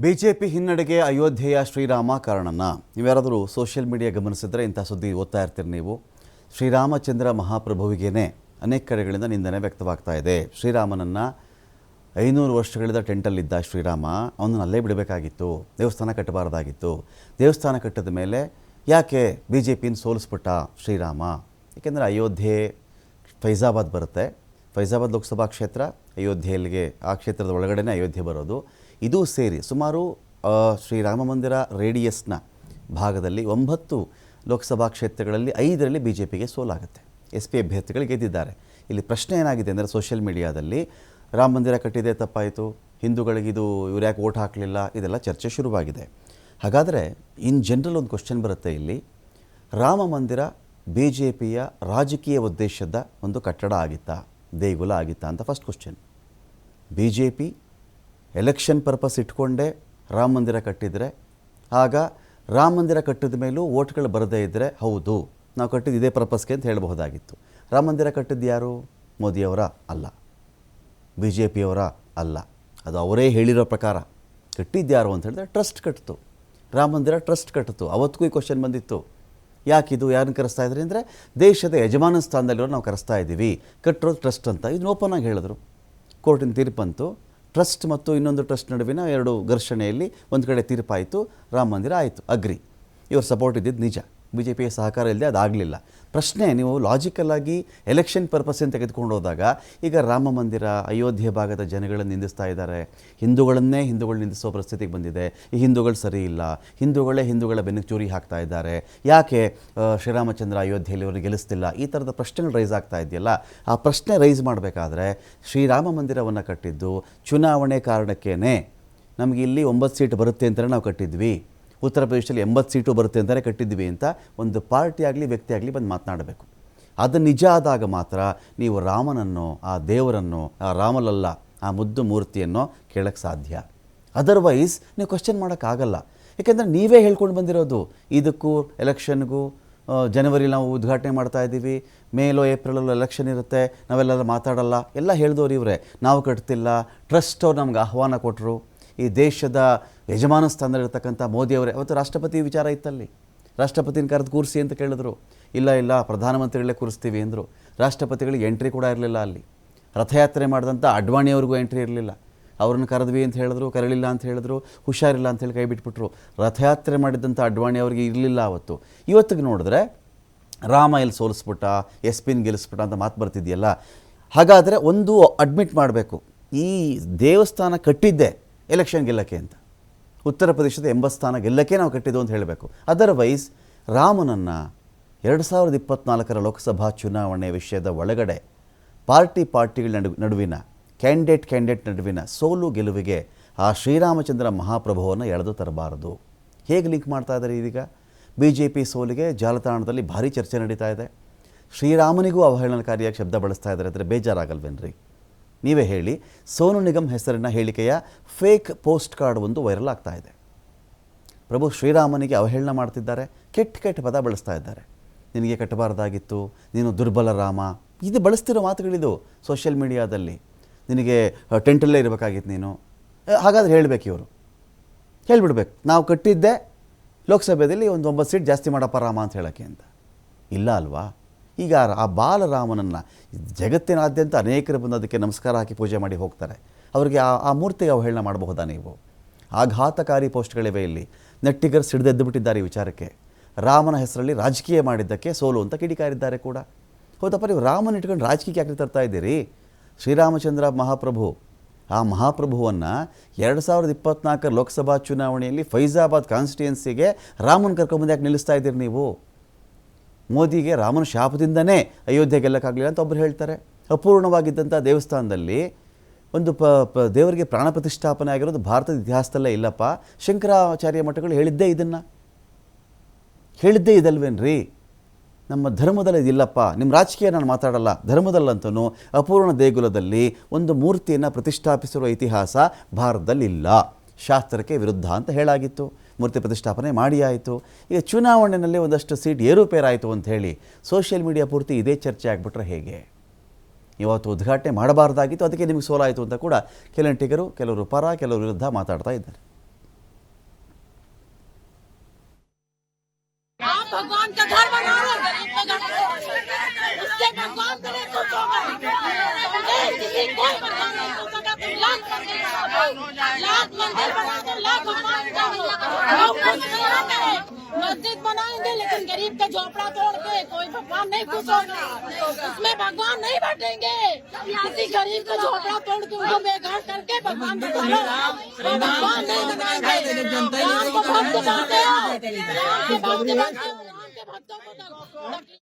BJP ಹಿನ್ನಡೆಗೆ ಅಯೋಧ್ಯೆಯ ಶ್ರೀರಾಮ ಕಾರಣನ ನೀವ್ಯಾರಾದರೂ social media ಗಮನಿಸಿದ್ರೆ ಇಂಥ ಸುದ್ದಿ ಓದ್ತಾ ಇರ್ತೀರಿ ನೀವು. ಶ್ರೀರಾಮಚಂದ್ರ ಮಹಾಪ್ರಭುವಿಗೇನೆ ಅನೇಕ ಕಡೆಗಳಿಂದ ನಿಂದನೆ ವ್ಯಕ್ತವಾಗ್ತಾ ಇದೆ. ಶ್ರೀರಾಮನನ್ನು ಐನೂರು ವರ್ಷಗಳಿಂದ ಟೆಂಟಲ್ಲಿದ್ದ ಶ್ರೀರಾಮ, ಅವನನ್ನು ಅಲ್ಲೇ ಬಿಡಬೇಕಾಗಿತ್ತು. ದೇವಸ್ಥಾನ ಕಟ್ಟಬಾರ್ದಾಗಿತ್ತು. ದೇವಸ್ಥಾನ ಕಟ್ಟಿದ ಮೇಲೆ ಯಾಕೆ ಬಿ ಜೆ ಪಿನ ಸೋಲಿಸ್ಬಿಟ್ಟ ಶ್ರೀರಾಮ? ಏಕೆಂದರೆ ಅಯೋಧ್ಯೆ ಫೈಜಾಬಾದ್ ಬರುತ್ತೆ. ಫೈಜಾಬಾದ್ ಲೋಕಸಭಾ ಕ್ಷೇತ್ರ, ಅಯೋಧ್ಯೆಯಲ್ಲಿಗೆ ಆ ಕ್ಷೇತ್ರದ ಒಳಗಡೆನೇ ಅಯೋಧ್ಯೆ ಬರೋದು. ಇದೂ ಸೇರಿ ಸುಮಾರು ಶ್ರೀರಾಮ ಮಂದಿರ ರೇಡಿಯಸ್ನ ಭಾಗದಲ್ಲಿ ಒಂಬತ್ತು ಲೋಕಸಭಾ ಕ್ಷೇತ್ರಗಳಲ್ಲಿ ಐದರಲ್ಲಿ ಬಿ ಜೆ ಪಿಗೆ ಸೋಲಾಗುತ್ತೆ. ಎಸ್ ಪಿ ಅಭ್ಯರ್ಥಿಗಳು ಗೆದ್ದಿದ್ದಾರೆ. ಇಲ್ಲಿ ಪ್ರಶ್ನೆ ಏನಾಗಿದೆ ಅಂದರೆ ಸೋಷಿಯಲ್ ಮೀಡಿಯಾದಲ್ಲಿ ರಾಮ ಮಂದಿರ ಕಟ್ಟಿದೆ ತಪ್ಪಾಯಿತು ಹಿಂದೂಗಳಿಗಿದು ಇವ್ರು ಯಾಕೆ ಓಟ್ ಹಾಕಲಿಲ್ಲ, ಇದೆಲ್ಲ ಚರ್ಚೆ ಶುರುವಾಗಿದೆ. ಹಾಗಾದರೆ ಇನ್ ಜನರಲ್ ಒಂದು ಕ್ವಶನ್ ಬರುತ್ತೆ ಇಲ್ಲಿ. ರಾಮ ಮಂದಿರ ಬಿ ಜೆ ಪಿಯ ರಾಜಕೀಯ ಉದ್ದೇಶದ ಒಂದು ಕಟ್ಟಡ ಆಗಿತ್ತಾ, ದೇಗುಲ ಆಗಿತ್ತಾ ಅಂತ first question B J P election purpose ಇಟ್ಕೊಂಡೇ ರಾಮ ಮಂದಿರ ಕಟ್ಟಿದರೆ, ಆಗ ರಾಮ ಮಂದಿರ ಕಟ್ಟಿದ ಮೇಲೂ ಓಟ್ಗಳು ಬರದೇ ಇದ್ದರೆ ಹೌದು, ನಾವು ಕಟ್ಟಿದ್ದು ಇದೇ ಪರ್ಪಸ್ಗೆ ಅಂತ ಹೇಳಬಹುದಾಗಿತ್ತು. ರಾಮ ಮಂದಿರ ಕಟ್ಟಿದ್ದು ಯಾರು? ಮೋದಿಯವರ ಅಲ್ಲ. ಬಿ ಜೆ ಪಿಯವರ ಅಲ್ಲ. ಅದು ಅವರೇ ಹೇಳಿರೋ ಪ್ರಕಾರ. ಕಟ್ಟಿದ್ಯಾರು ಅಂತ ಹೇಳಿದ್ರೆ ಟ್ರಸ್ಟ್ ಕಟ್ಟಿತು. ರಾಮ ಮಂದಿರ ಟ್ರಸ್ಟ್ ಕಟ್ಟಿತು. ಅವತ್ತಿಗೂ ಈ ಕ್ವಶನ್ ಬಂದಿತ್ತು. ಯಾಕಿದು ಯಾರನ್ನು ಕರೆಸ್ತಾ ಇದ್ರಿ ಅಂದರೆ ದೇಶದ ಯಜಮಾನ ಸ್ಥಾನದಲ್ಲಿರೋ ನಾವು ಕರೆಸ್ತಾ ಇದ್ದೀವಿ. ಕಟ್ಟಿರೋದು ಟ್ರಸ್ಟ್ ಅಂತ. ಇದನ್ನ ಓಪನ್ ಆಗಿ ಹೇಳಿದ್ರು. ಕೋರ್ಟಿನ ತೀರ್ಪಂತು ಟ್ರಸ್ಟ್ ಮತ್ತು ಇನ್ನೊಂದು ಟ್ರಸ್ಟ್ ನಡುವಿನ ಎರಡು ಘರ್ಷಣೆಯಲ್ಲಿ ಒಂದು ಕಡೆ ತೀರ್ಪಾಯಿತು, ರಾಮ ಮಂದಿರ ಆಯಿತು. ಅಗ್ರಿ. ಇವ್ರ ಸಪೋರ್ಟ್ ಇದ್ದಿದ್ದು ನಿಜ. ಬಿ ಜೆ ಪಿಯ ಸಹಕಾರ ಇಲ್ಲದೆ ಅದಾಗಲಿಲ್ಲ. ಪ್ರಶ್ನೆ, ನೀವು ಲಾಜಿಕಲ್ಲಾಗಿ ಎಲೆಕ್ಷನ್ ಪರ್ಪಸ್ ಅಂತ ತೆಗೆದುಕೊಂಡು ಹೋದಾಗ, ಈಗ ರಾಮ ಮಂದಿರ, ಅಯೋಧ್ಯೆ ಭಾಗದ ಜನಗಳನ್ನು ನಿಂದಿಸ್ತಾ ಇದ್ದಾರೆ. ಹಿಂದೂಗಳನ್ನೇ ಹಿಂದೂಗಳು ನಿಂದಿಸೋ ಪರಿಸ್ಥಿತಿಗೆ ಬಂದಿದೆ. ಈ ಹಿಂದೂಗಳು ಸರಿ ಇಲ್ಲ. ಹಿಂದೂಗಳೇ ಹಿಂದೂಗಳ ಬೆನ್ನಿಗೆ ಚೂರಿ ಹಾಕ್ತಾ ಇದ್ದಾರೆ. ಯಾಕೆ ಶ್ರೀರಾಮಚಂದ್ರ ಅಯೋಧ್ಯೆಯಲ್ಲಿ ಅವರು ಗೆಲ್ಲಿಸ್ತಿಲ್ಲ? ಈ ಥರದ ಪ್ರಶ್ನೆಗಳು ರೈಸ್ ಆಗ್ತಾ ಇದೆಯಲ್ಲ? ಆ ಪ್ರಶ್ನೆ ರೈಸ್ ಮಾಡಬೇಕಾದ್ರೆ ಶ್ರೀರಾಮ ಮಂದಿರವನ್ನು ಕಟ್ಟಿದ್ದು ಚುನಾವಣೆ ಕಾರಣಕ್ಕೇನೆ? ನಮಗೆ ಇಲ್ಲಿ ಒಂಬತ್ತು ಸೀಟ್ ಬರುತ್ತೆ ಅಂತಲೇ ನಾವು ಕಟ್ಟಿದ್ವಿ. ಉತ್ತರ ಪ್ರದೇಶದಲ್ಲಿ ಎಂಬತ್ತು ಸೀಟು ಬರುತ್ತೆ ಅಂತಲೇ ಕಟ್ಟಿದ್ವಿ ಅಂತ ಒಂದು ಪಾರ್ಟಿ ಆಗಲಿ, ವ್ಯಕ್ತಿ ಆಗಲಿ ಬಂದು ಮಾತನಾಡಬೇಕು. ಅದು ನಿಜ ಆದಾಗ ಮಾತ್ರ ನೀವು ರಾಮನನ್ನು, ಆ ದೇವರನ್ನು, ಆ ರಾಮಲಲ್ಲ, ಆ ಮುದ್ದು ಮೂರ್ತಿಯನ್ನು ಕೇಳಕ್ಕೆ ಸಾಧ್ಯ. ಅದರ್ವೈಸ್ ನೀವು ಕ್ವಶನ್ ಮಾಡೋಕ್ಕಾಗಲ್ಲ. ಯಾಕೆಂದರೆ ನೀವೇ ಹೇಳ್ಕೊಂಡು ಬಂದಿರೋದು. ಇದಕ್ಕೂ ಎಲೆಕ್ಷನ್ಗೂ ಜನವರಿ ನಾವು ಉದ್ಘಾಟನೆ ಮಾಡ್ತಾ ಇದ್ದೀವಿ. ಮೇಲೋ ಏಪ್ರಿಲಲ್ಲೂ ಎಲೆಕ್ಷನ್ ಇರುತ್ತೆ. ನಾವೆಲ್ಲರೂ ಮಾತಾಡಲ್ಲ. ಎಲ್ಲ ಹೇಳಿದವ್ರು ಇವರೇ. ನಾವು ಕಟ್ತಿಲ್ಲ. ಟ್ರಸ್ಟ್ ಅವ್ರು ನಮ್ಗೆ ಆಹ್ವಾನ ಕೊಟ್ಟರು ಈ ದೇಶದ ಯಜಮಾನ ಸ್ಥಾನದಲ್ಲಿರ್ತಕ್ಕಂಥ ಮೋದಿಯವರೇ. ಅವತ್ತು ರಾಷ್ಟ್ರಪತಿ ವಿಚಾರ ಇತ್ತಲ್ಲಿ. ರಾಷ್ಟ್ರಪತಿನ ಕರೆದು ಕೂರಿಸಿ ಅಂತ ಕೇಳಿದ್ರು. ಇಲ್ಲ ಇಲ್ಲ, ಪ್ರಧಾನಮಂತ್ರಿಗಳೇ ಕೂರಿಸ್ತೀವಿ ಅಂದರು. ರಾಷ್ಟ್ರಪತಿಗಳಿಗೆ ಎಂಟ್ರಿ ಕೂಡ ಇರಲಿಲ್ಲ ಅಲ್ಲಿ. ರಥಯಾತ್ರೆ ಮಾಡಿದಂಥ ಅಡ್ವಾಣಿಯವ್ರಿಗೂ ಎಂಟ್ರಿ ಇರಲಿಲ್ಲ. ಅವ್ರನ್ನ ಕರೆದ್ವಿ ಅಂತ ಹೇಳಿದ್ರು ಕರಳಿಲ್ಲ ಅಂತ ಹೇಳಿದ್ರು, ಹುಷಾರಿಲ್ಲ ಅಂತ ಹೇಳಿ ಕೈ ಬಿಟ್ಬಿಟ್ರು. ರಥಯಾತ್ರೆ ಮಾಡಿದಂಥ ಅಡ್ವಾಣಿ ಅವ್ರಿಗೆ ಇರಲಿಲ್ಲ ಅವತ್ತು. ಇವತ್ತಿಗೆ ನೋಡಿದ್ರೆ ರಾಮ ಎಲ್ಲಿ ಸೋಲಿಸ್ಬಿಟ್ಟ ಎಸ್ ಪಿನ್ ಗೆಲ್ಲಿಸ್ಬಿಟ್ಟ ಅಂತ ಮಾತು ಬರ್ತಿದೆಯಲ್ಲ. ಹಾಗಾದರೆ ಒಂದು ಅಡ್ಮಿಟ್ ಮಾಡಬೇಕು. ಈ ದೇವಸ್ಥಾನ ಕಟ್ಟಿದ್ದೆ ಎಲೆಕ್ಷನ್ ಗೆಲ್ಲಕ್ಕೆ ಅಂತ. ಉತ್ತರ ಪ್ರದೇಶದ ಎಂಬತ್ತು ಸ್ಥಾನ ಗೆಲ್ಲಕ್ಕೆ ನಾವು ಕಟ್ಟಿದ್ದು ಅಂತ ಹೇಳಬೇಕು. ಅದರ್ವೈಸ್ ರಾಮನನ್ನು ಎರಡು ಸಾವಿರದ ಇಪ್ಪತ್ನಾಲ್ಕರ ಲೋಕಸಭಾ ಚುನಾವಣೆ ವಿಷಯದ ಒಳಗಡೆ ಪಾರ್ಟಿ ಪಾರ್ಟಿಗಳ ನಡು, ನಡುವಿನ ಕ್ಯಾಂಡಿಡೇಟ್ ಕ್ಯಾಂಡಿಡೇಟ್ ನಡುವಿನ ಸೋಲು ಗೆಲುವಿಗೆ ಆ ಶ್ರೀರಾಮಚಂದ್ರ ಮಹಾಪ್ರಭುವನ್ನು ಎಳೆದು ತರಬಾರದು. ಹೇಗೆ ಲಿಂಕ್ ಮಾಡ್ತಾ ಇದ್ದಾರೆ ಇದೀಗ? ಬಿ ಜೆ ಪಿ ಸೋಲಿಗೆ ಜಾಲತಾಣದಲ್ಲಿ ಭಾರಿ ಚರ್ಚೆ ನಡೀತಾ ಇದೆ. ಶ್ರೀರಾಮನಿಗೂ ಅವಹೇಳನಕಾರಿಯಾಗಿ ಶಬ್ದ ಬಳಸ್ತಾ ಇದ್ದಾರೆ, ಅಂದರೆ ಬೇಜಾರಾಗಲ್ವೇನ್ರಿ? ನೀವೇ ಹೇಳಿ ಸೋನು ನಿಗಮ್ ಹೆಸರಿನ ಹೇಳಿಕೆಯ ಫೇಕ್ ಪೋಸ್ಟ್ ಕಾರ್ಡ್ ಒಂದು ವೈರಲ್ ಆಗ್ತಾ ಇದೆ. ಪ್ರಭು ಶ್ರೀರಾಮನಿಗೆ ಅವಹೇಳನ ಮಾಡ್ತಿದ್ದಾರೆ, ಕೆಟ್ಟ ಕೆಟ್ಟ ಪದ ಬಳಸ್ತಾ ಇದ್ದಾರೆ. ನಿನಗೆ ಕಟ್ಟಬಾರ್ದಾಗಿತ್ತು, ನೀನು ದುರ್ಬಲ ರಾಮ. ಇದು ಬಳಸ್ತಿರೋ ಮಾತುಗಳಿದು ಸೋಷಿಯಲ್ ಮೀಡಿಯಾದಲ್ಲಿ ನಿನಗೆ ಟೆಂಟಲ್ಲೇ ಇರಬೇಕಾಗಿತ್ತು ನೀನು. ಹಾಗಾದ್ರೆ ಹೇಳಬೇಕು ಇವರು. ಹೇಳಿಬಿಡ್ಬೇಕು. ನಾವು ಕಟ್ಟಿದ್ದೆ, ಲೋಕಸಭೆಯಲ್ಲಿ ಒಂದು ಒಂಬತ್ತು ಸೀಟ್ ಜಾಸ್ತಿ ಮಾಡಪ್ಪ ರಾಮ ಅಂತ ಹೇಳೋಕ್ಕೆ ಅಂತ. ಇಲ್ಲ ಅಲ್ವಾ? ಈಗ ಆ- ಬಾಲರಾಮನನ್ನು ಜಗತ್ತಿನಾದ್ಯಂತ ಅನೇಕರು ಬಂದು ಅದಕ್ಕೆ ನಮಸ್ಕಾರ ಹಾಕಿ ಪೂಜೆ ಮಾಡಿ ಹೋಗ್ತಾರೆ. ಅವರಿಗೆ ಆ ಆ ಮೂರ್ತಿಗೆ ಅವಹೇಳನ ಮಾಡಬಹುದಾ ನೀವು? ಆಘಾತಕಾರಿ ಪೋಸ್ಟ್ಗಳಿವೆ ಇಲ್ಲಿ. ನೆಟ್ಟಿಗರ್ ಸಿಡಿದೆದ್ದು ಬಿಟ್ಟಿದ್ದಾರೆ ಈ ವಿಚಾರಕ್ಕೆ. ರಾಮನ ಹೆಸರಲ್ಲಿ ರಾಜಕೀಯ ಮಾಡಿದ್ದಕ್ಕೆ ಸೋಲು ಅಂತ ಕಿಡಿಕಾರಿದ್ದಾರೆ ಕೂಡ. ಹೌದಪ್ಪ, ನೀವು ರಾಮನ ಇಟ್ಕೊಂಡು ರಾಜಕೀಯಕ್ಕೆ ಯಾಕೆ ತರ್ತಾ ಇದ್ದೀರಿ? ಶ್ರೀರಾಮಚಂದ್ರ ಮಹಾಪ್ರಭು, ಆ ಮಹಾಪ್ರಭುವನ್ನು ಎರಡು ಸಾವಿರದ ಇಪ್ಪತ್ನಾಲ್ಕರ ಲೋಕಸಭಾ ಚುನಾವಣೆಯಲ್ಲಿ ಫೈಜಾಬಾದ್ ಕಾನ್ಸ್ಟಿಟ್ಯೂನ್ಸಿಗೆ ರಾಮನ ಕರ್ಕೊಂಬಂದು ಯಾಕೆ ನಿಲ್ಲಿಸ್ತಾ ಇದ್ದೀರಿ ನೀವು? ಮೋದಿಗೆ ರಾಮನ ಶಾಪದಿಂದನೇ ಅಯೋಧ್ಯೆ ಗೆಲ್ಲಕ್ಕಾಗಲಿಲ್ಲ ಅಂತ ಒಬ್ಬರು ಹೇಳ್ತಾರೆ. ಅಪೂರ್ಣವಾಗಿದ್ದಂಥ ದೇವಸ್ಥಾನದಲ್ಲಿ ಒಂದು ಪ ಪ, ದೇವರಿಗೆ ಪ್ರಾಣ ಪ್ರತಿಷ್ಠಾಪನೆ ಆಗಿರೋದು ಭಾರತದ ಇತಿಹಾಸದಲ್ಲೇ ಇಲ್ಲಪ್ಪ. ಶಂಕರಾಚಾರ್ಯ ಮಠಗಳು ಹೇಳಿದ್ದೇ ಇದನ್ನು. ಹೇಳಿದ್ದೇ ಇದಲ್ವೇನ್ರಿ? ನಮ್ಮ ಧರ್ಮದಲ್ಲಿ ಇದಿಲ್ಲಪ್ಪ. ನಿಮ್ಮ ರಾಜಕೀಯ ನಾನು ಮಾತಾಡಲ್ಲ. ಧರ್ಮದಲ್ಲಂತೂ ಅಪೂರ್ಣ ದೇಗುಲದಲ್ಲಿ ಒಂದು ಮೂರ್ತಿಯನ್ನು ಪ್ರತಿಷ್ಠಾಪಿಸಿರುವ ಇತಿಹಾಸ ಭಾರತದಲ್ಲಿಲ್ಲ. ಶಾಸ್ತ್ರಕ್ಕೆ ವಿರುದ್ಧ ಅಂತ ಹೇಳಾಗಿತ್ತು. ಮೂರ್ತಿ ಪ್ರತಿಷ್ಠಾಪನೆ ಮಾಡಿ ಆಯಿತು. ಈಗ ಚುನಾವಣೆಯಲ್ಲಿ ಒಂದಷ್ಟು ಸೀಟ್ ಏರುಪೇರಾಯಿತು ಅಂತ ಹೇಳಿ ಸೋಷಿಯಲ್ ಮೀಡಿಯಾ ಪೂರ್ತಿ ಇದೇ ಚರ್ಚೆ ಆಗಿಬಿಟ್ರೆ ಹೇಗೆ? ಇವತ್ತು ಉದ್ಘಾಟನೆ ಮಾಡಬಾರ್ದಾಗಿತ್ತು, ಅದಕ್ಕೆ ನಿಮಗೆ ಸೋಲಾಯಿತು ಅಂತ ಕೂಡ ಕೆಲಂಟಿಗರು ಕೆಲವರು ಪರ, ಕೆಲವರು ವಿರುದ್ಧ ಮಾತಾಡ್ತಾ ಇದ್ದಾರೆ. लाख मंदिर बना मस्जिद बनाएँगे, लेकिन गरीब का झोपड़ा तोड़ के कोई भगवान नहीं खुश होगा। उसमें भगवान नहीं बैठेंगे किसी गरीब का झोपड़ा तोड़ के उनको बेघर करके भगवान भगवान नहीं बनाएँगे। राम को भक्त बनते हो? राम के भक्त बनते हो?